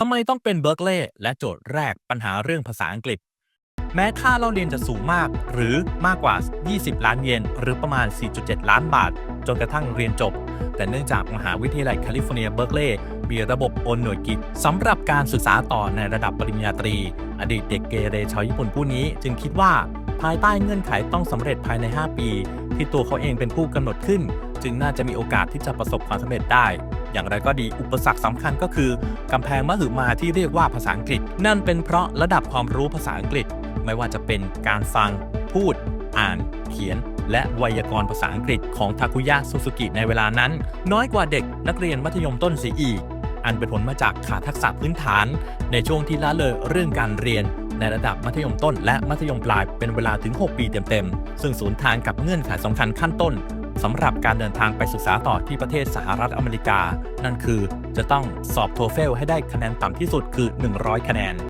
ทำไมต้องเป็นเบิร์กเลย์และโจทย์แรกปัญหาเรื่องภาษาอังกฤษ แม้ค่าเล่าเรียนจะสูงมากหรือมากกว่า 20 ล้านเยนหรือประมาณ 4.7 ล้านบาท จนกระทั่งเรียนจบ แต่เนื่องจากมหาวิทยาลัยแคลิฟอร์เนียเบิร์กเลย์มีระบบโอนหน่วยกิจสำหรับการศึกษาต่อในระดับปริญญาตรี อดีตเด็กเกเรชาวญี่ปุ่นผู้นี้จึงคิดว่าภายใต้เงื่อนไขต้องสำเร็จภายใน 5 ปี ที่ตัวเขาเองเป็นผู้กำหนดขึ้น จึงน่าจะมีโอกาสที่จะประสบความสำเร็จได้ อย่างไรก็ดีอุปสรรคสำคัญก็คือกำแพงมหึมาที่เรียกว่าภาษาอังกฤษ นั่นเป็นเพราะระดับความรู้ภาษาอังกฤษ ไม่ว่าจะเป็นการฟัง พูด อ่าน เขียน และไวยากรณ์ภาษาอังกฤษของทาคุยะซูซูกิในเวลานั้น น้อยกว่าเด็กนักเรียนมัธยมต้นเสียอีก อันเป็นผลมาจากขาดทักษะพื้นฐาน ในช่วงที่ละเลยเรื่องการเรียนในระดับมัธยมต้นและมัธยมปลายเป็นเวลาถึง 6 ปีเต็ม ๆ ซึ่งสูญทางกับเงื่อนไขสำคัญขั้นต้น สำหรับการเดินทางไปศึกษาต่อที่ประเทศสหรัฐอเมริกา นั่นคือจะต้องสอบโทเฟลให้ได้คะแนนต่ำที่สุดคือ 100 คะแนน